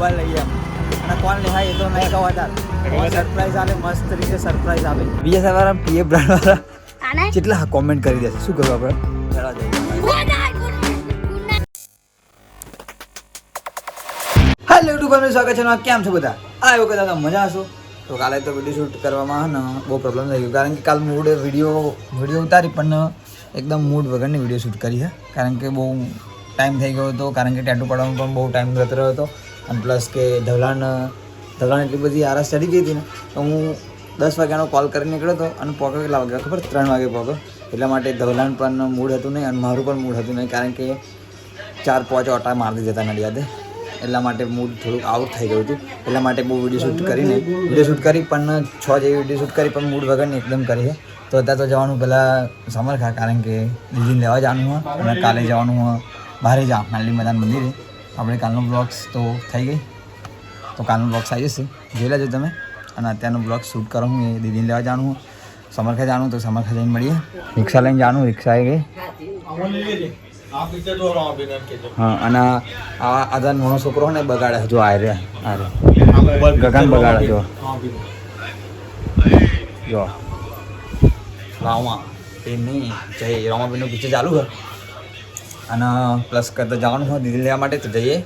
Mobile લઈએ એમ. અને કોણ લેહાય એ તો નહીં કહો તાર. સરપ્રાઈઝ આવે મસ્ત રીતે સરપ્રાઈઝ આવે બીજા સવારે પીએ બ્રાન્ડ વાળા. આને? કેટલા કોમેન્ટ કરી દેશે? શું કરવું આપણે? ચાલો જઈએ. હેલો યુટ્યુબ પર સ્વાગત છે કેમ છો બધા? આ એવું કહેતા મજા હશો. તો કાલે તો વીડિયો શૂટ કરવામાં ને બહુ પ્રોબ્લેમ થઈ ગયો. કારણ કે કાલ મૂડ વીડિયો વીડિયો ઉતારી પણ એકદમ મૂડ વગરની વીડિયો શૂટ કરી છે કારણ કે બહુ ટાઈમ થઈ ગયો હતો. કારણ કે ટેટુ પાડવામાં પણ બહુ ટાઈમ જતો રહ્યો હતો. અને પ્લસ કે ધવલાન ધવલાન એટલી બધી આરસ ચડી ગઈ હતી ને, તો હું દસ વાગ્યાનો કોલ કરીને નીકળ્યો હતો અને પોકો કેટલા વાગ્યા ખબર? ત્રણ વાગે પોકો. એટલા માટે ધવલાન પણ મૂડ હતું નહીં અને મારું પણ મૂડ હતું નહીં, કારણ કે ચાર, પાંચ ઓટા મારી દીધા હતા નડિયાદે. એટલા માટે મૂડ થોડુંક આઉટ થઈ ગયું હતું. એટલા માટે બહુ વીડિયો શૂટ કરીને વીડિયો શૂટ કરી પણ છ જેવી વીડિયો શૂટ કરી પણ મૂડ વગરની એકદમ કરી છે. તો અત્યારે તો જવાનું પહેલાં સમરખા, કારણ કે દીદીને લેવા જવાનું હોય અને કાલે જવાનું હોય બહારે જ નાલી મેદાન મંદિરે. આપણે કાલનો બ્લોગ્સ તો થઈ ગઈ. તો કાલનો બ્લોગ્સ આવી જશે જોઈ લેજો તમે. અને અત્યારનો બ્લોગ શૂટ કરો હું એ દીદીને લેવા જાણું સમરખા જાણું તો સમરખા જઈને મળીએ. રિક્ષા લઈને જાણું, રિક્ષા આવી ગઈ. હા, અને આ આદા નાનો છોકરો ને બગાડે જો, આ રે આ રે. ગગન બગાડે, જો. જો. રામા. એ નહીં, જય રામાબીનનું પિક્ચર ચાલુ છે. અને પ્લસ કરતા જવાનું હોય દીદી લેવા માટે તો જઈએ.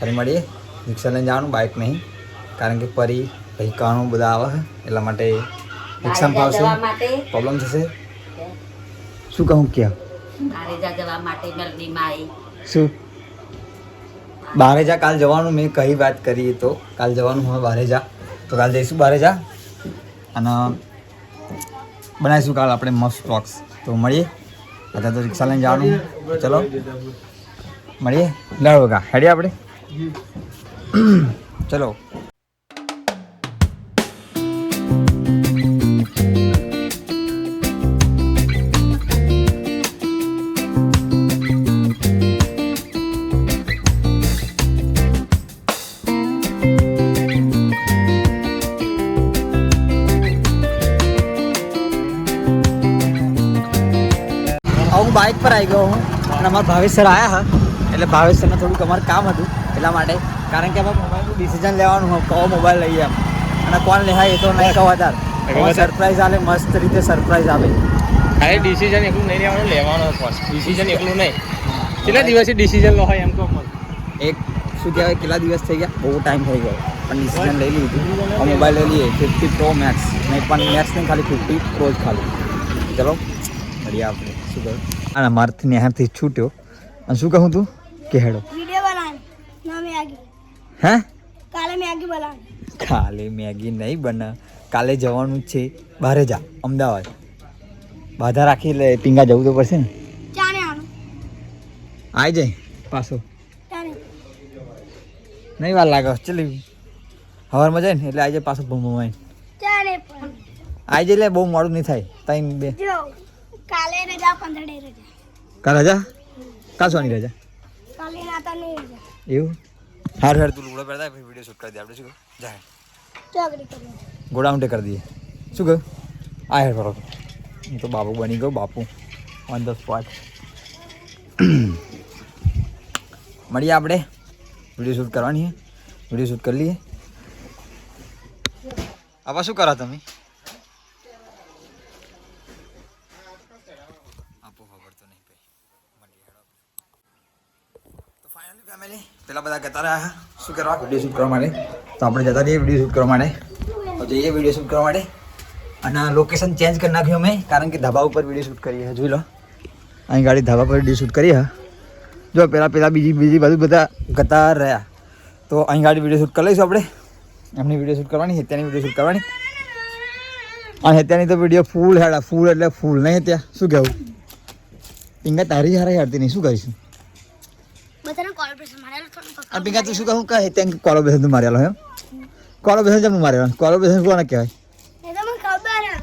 ફરી મળીએ. રિક્ષા લઈને જવાનું બાઇક નહીં. કારણ કે પરી પછી કાણું બધા આવે એટલા માટે રિક્ષામાં ફાવશે. પ્રોબ્લેમ થશે. શું કહું ક્યાં શું? બારે જા કાલ જવાનું. મેં કઈ વાત કરી તો. કાલ જવાનું હોય બારે જા. તો કાલ જઈશું બારે જા. અને બનાવીશું કાલ આપણે મસ્ત બોક્સ તો મળીએ. અત્યારે તો રિક્ષા લઈને જવાનું ચલો મળીએ લાડો કા હેડીએ આપણે ચલો બાઇક પર આવી ગયો હું. અને અમારા ભાવેશ સર આવ્યા હા. એટલે ભાવેશ સરને થોડુંક અમારું કામ હતું એટલા માટે. કારણ કે અમે મોબાઈલનું ડિસિઝન લેવાનું હોય કયો મોબાઈલ લઈએ એમ. અને કોણ લેવાય એ તો નહીં કહો તાર. સરપ્રાઈઝ આવે મસ્ત રીતે સરપ્રાઈઝ આવે અરે ડિસિઝન એકલું નહીં લેવાનું લેવાનો ફર્સ્ટ ડિસિઝન એકલું નહીં. કેટલા દિવસથી ડિસિઝન લો હોય એમ કહો એક શું કહેવાય કેટલા દિવસ થઈ ગયા? બહુ ટાઈમ થઈ ગયો. પણ ડિસિઝન લઈ લીધું. આ મોબાઈલ લઈ લઈએ. ફિફ્ટી પ્રો મેક્સ નહીં પણ મેક્સ નહીં ખાલી ફિફ્ટી પ્રો જ ખાલી. ચલો મળીએ આપણે. શું કહ્યું? અને મારથી ન્યાથી છૂટ્યો. અને શું કહું તું? કે હેડો હે? કાલે મેગી બનાવ કાલે મેગી નહીં બના કાલે જવાનું છે. બહાર જા. અમદાવાદ. બાધા રાખી લે પિંગા જવું તો પડશે ને. આવી જાય પાછો. નહીં વાર લાગે. ચલી. હવારમાં જાય ને એટલે આજે પાછો ભૂમવાય આવી જાય એટલે બહુ મોડું નહીં થાય. ત્રણ બે. કાલે રજા પંદર રજા. કા રાજા? કાં સોની રજા? કાલે નાતાની રજા. એવું? હાર હાર તું લુગડા પડતા પછી વીડિયો શૂટ કરી દે. આપણે શું જાય ચોકડી કરી ગોડાઉન કરી દઈએ. શું કહ્યું આ હેર ભરો હું તો બાપુ બની ગયો બાપુ. ઓન ધ સ્પોટ મળીએ આપણે. વીડિયો શૂટ કરવાની વીડિયો શૂટ કરી લઈએ. આવા શું કરા તમે? બધા જતા રહ્યા શું કરવા? વીડિયો શૂટ કરવા માટે. તો આપણે જતા રહીએ વીડિયો શૂટ કરવા માટે. જઈએ વીડિયો શૂટ કરવા માટે. અને લોકેશન ચેન્જ કરી નાખ્યું અમે, કારણ કે ધાબા ઉપર વીડિયો શૂટ કરીએ જોઈ લો. અહીં ગાડી ધાબા પર વીડિયો શૂટ કરીએ જો પહેલાં પેલા બીજી બીજી બાજુ બધા ગતા રહ્યા. તો અહીં ગાડી વીડિયો શૂટ કરી લઈશું આપણે. એમની વીડિયો શૂટ કરવાની, હેત્યાની વીડિયો શૂટ કરવાની. અને હેત્યાની તો વીડિયો ફૂલ હેડા ફૂલ એટલે ફૂલ નહીં ત્યાં શું કહેવું? ઇંગા તારી હારે હારતી નહીં. શું કરીશું બધાને કોલ પર મારે થોડું આ પિંગા તું શું કહું કે હેત્યા કોલોબેશન તું મારેલો એમ કોલોબેશન જમનું મારેલો કોલોબેશન કોને કહેવાય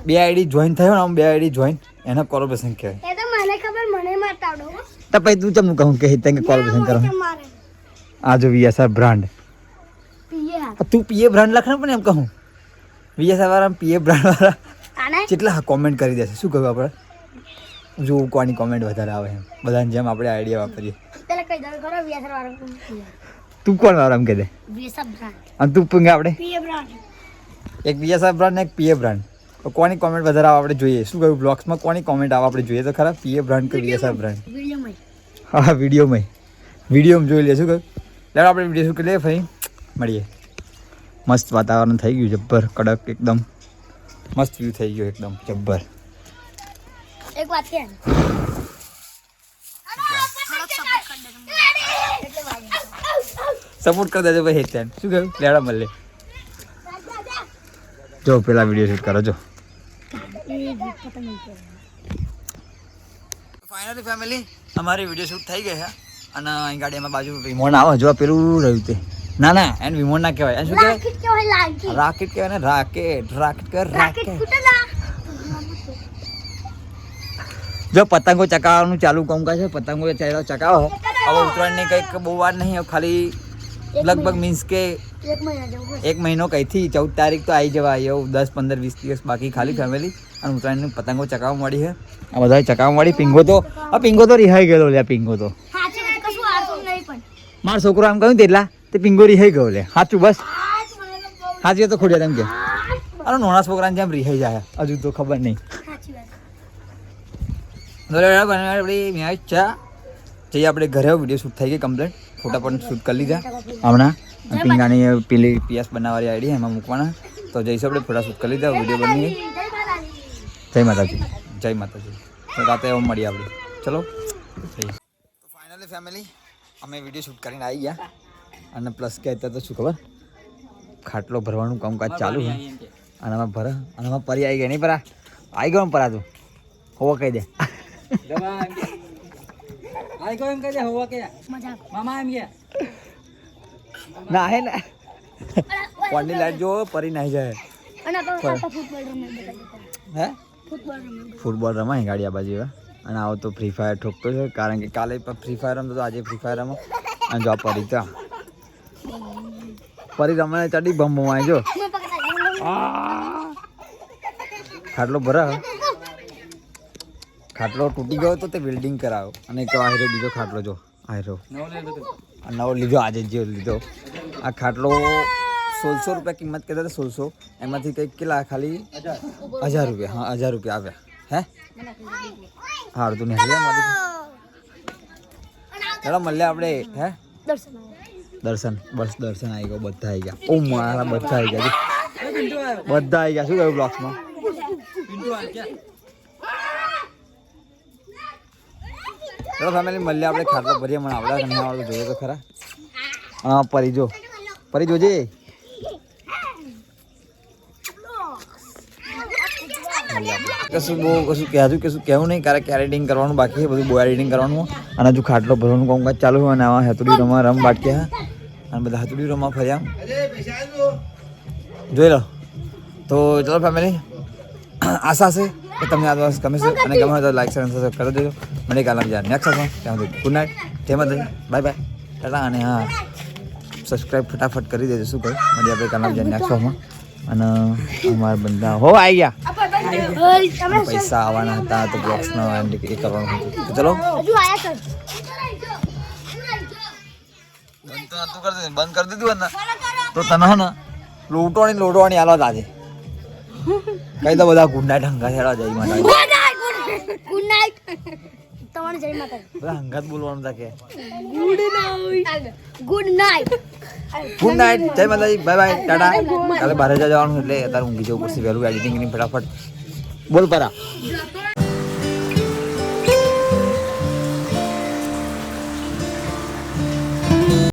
બે આઈડી જોઈન થયો ને આમ બે આઈડી જોઈન એને કોલોબેશન કહેવાય એ તો મને ખબર મને હો. તો પછી તું જમું કહું કે હેત્યા કોલોબેશન કરો કેમ મારે આ જો વીએસઆર બ્રાન્ડ તું પીએ બ્રાન્ડ લખ ને પણ એમ કહું વીએસઆર વાળા પીએ બ્રાન્ડ વાળા કેટલા કોમેન્ટ કરી દેશે શું કહ્યું આપણે જો કોની કોમેન્ટ વધારે આવે એમ બધાની જેમ આપણે આઈડિયા વાપરીએ તું કોણ વાળો એમ કે દે અને તું પૂંગે આપણે? એક બીએસઆર બ્રાન્ડ ને એક પીએ બ્રાન્ડ. કોની કોમેન્ટ વધારે આવે આપણે જોઈએ? શું કહ્યું? બ્લોગ્સમાં કોની કોમેન્ટ આવે આપણે જોઈએ? તો ખરા પીએ બ્રાન્ડ કે બીએસઆર બ્રાન્ડ? હા વિડીયોમાં. વિડીયોમાં જોઈ લે શું કહ્યું? ચાલો આપણે વીડિયો શું કરી લઈએ ફરી. મળીએ. મસ્ત વાતાવરણ થઈ ગયું જબ્બર કડક એકદમ. મસ્ત વ્યૂ થઈ ગયો એકદમ જબ્બર. એક વાત કે સપોર્ટ કરી દેજો ભાઈ હેતન. શું કહ્યું? લેડા મળે જો પેલા વીડિયો શૂટ કરો જો. ફાઇનલી ફેમિલી અમારી વીડિયો શૂટ થઈ ગઈ છે. અને અહીં ગાડીમાં બાજુ વિમોન આવે. જો પેલું રહ્યું તે. ના ના એને વિમોન ના કહેવાય. એને શું કહેવાય? રાકેટ કહેવાય ને? રાકેટ રાકેટ કહેવાય રાકેટ જો પતંગો ચકાવવાનું ચાલુ કામકાજ છે. પતંગો ચકાવો હવે ઉત્તરાયણની કંઈક બહુ વાર નહીં ખાલી લગભગ મીન્સ કે એક મહિના કઈથી ચૌદ તારીખ તો આવી જવા એવું દસ પંદર વીસ દિવસ બાકી ખાલી ફેમિલી અને ઉત્તરાયણની પતંગો ચકાવવા મળી છે. આ બધા ચકાવવા મળી. પિંગો તો આ પિંગો તો રિહાઈ ગયેલો લે પિંગો તો. મારો છોકરો આમ કહ્યું તેટલા તે પિંગો રિહાઈ ગયો લે. સાચું બસ. સાચી તો ખોડ્યા તેમ કે. અરે નાના છોકરાને જેમ રિહાઈ જાય હજુ તો ખબર નહીં. બરાબર મેચ ચા જઈએ આપણે ઘરે વીડિયો શૂટ થઈ ગઈ કમ્પ્લીટ ફોટા પણ શૂટ કરી લીધા. હમણાં પિંગાની પેલી પીએસ બનાવવાની આઈડી એમાં મૂકવાના. તો જઈશું આપણે ફોટા શૂટ કરી લીધા વીડિયો બની જય જય માતાજી. જય માતાજી. તો રાતે એવું મળીએ આપણે. ચલો. ફાઇનલી ફેમિલી અમે વીડિયો શૂટ કરીને આવી ગયા. અને પ્લસ કે અત્યારે તો શું ખબર? ખાટલો ભરવાનું કામકાજ ચાલુ છે. અને આમાં ભરા અને આમાં પરી આવી ગયા નહીં પરા આવી ગયો પરા તું? હોવો કહી દે. મજા ના હે ને. કોણની લાઈટ જો પરી નાહી જાય. અને ફૂટબોલ રમે હે? ફૂટબોલ રમે ફૂટબોલ રમાય ગાડી આ બાજુ અને આવો તો ફ્રી ફાયર ઠોકતો છે કારણ કે કાલે પણ ફ્રી ફાયર રમતો તો આજે ફ્રી ફાયર રમો. અને જો પરી તો. પરી રમે ચડી બમ્બો બમાય જો આટલો ભરા ખાટલો તૂટી ગયો તો તે વેલ્ડિંગ કરાયો. અને એક આયરો બીજો ખાટલો જો. આયરો આ નવો લીધો આજે જ જે લીધો. આ ખાટલો સોળસો રૂપિયા કિંમત કહેતા હતા સોળસો. એમાંથી કંઈક કેટલા ખાલી? હજાર રૂપિયા. હા હજાર રૂપિયા આવ્યા. હે? હારું તું નહીં મારી ચાલો મળ્યા આપણે. હે? દર્શન. દર્શન બસ દર્શન આવી ગયો. બધા આવી ગયા. ઓ મારા બધા આવી ગયા. જો. બધા આવી ગયા. શું કહ્યું બ્લોક્સમાં? ચલો ફેમિલી મળીએ આપણે ખાટલો ભરીએ મને આવડે કે નહીં જોઈએ તો ખરા. હા, પરી જો. પરી જોજે. કશું બહુ કશું કહેતું કશું કહેવું નહીં કારણ કે એડિટિંગ કરવાનું બાકી છે, બધું બહુ એડિટિંગ કરવાનું અને હજુ ખાટલો ભરવાનું કામકાજ ચાલુ હોય અને આવા હેતુડી રમવા રમ બાટક્યા અને બધા હેતુડી રમવા ફર્યા. જોઈ લો. તો ચલો ફેમિલી આશા છે કે તમને આ દોસ્ત ગમે છે અને ગમે તો લાઈક શેર અને સબસ્ક્રાઈબ કરી દેજો. મને કાલે બીજા નેક્સ્ટ આપવા ત્યાં સુધી ગુડ નાઇટ જય માતાજી. બાય બાય ટાટા અને હા સબસ્ક્રાઈબ ફટાફટ કરી દેજો શું કહ્યું મને આપણે કાલે બીજા નેક્સ્ટ આપમાં અને અમારા બંધા હો આવી ગયા. પૈસા આવવાના હતા તો બ્લોક્સનો એ કરવાનું હતું. ચલો. બંધ કરી દીધું બંધ કરી દીધું ને તો તને ને લૂંટવાની લૂંટવાની આલો આજે. કઈ તો બધા ગુડ નાઇટ હંગા હેડા જઈ માતા ગુડ નાઇટ તમારે જય માતા બધા હંગાત બોલવાનું તા કે. Good night. Good night. Good night જય માતાજી. Bye bye. ટાટા. કાલે બારે જવાનું એટલે અત્યારે ઊંઘી જવું પડશે. વહેલું એડિટિંગની ફટાફટ. બોલ પરા.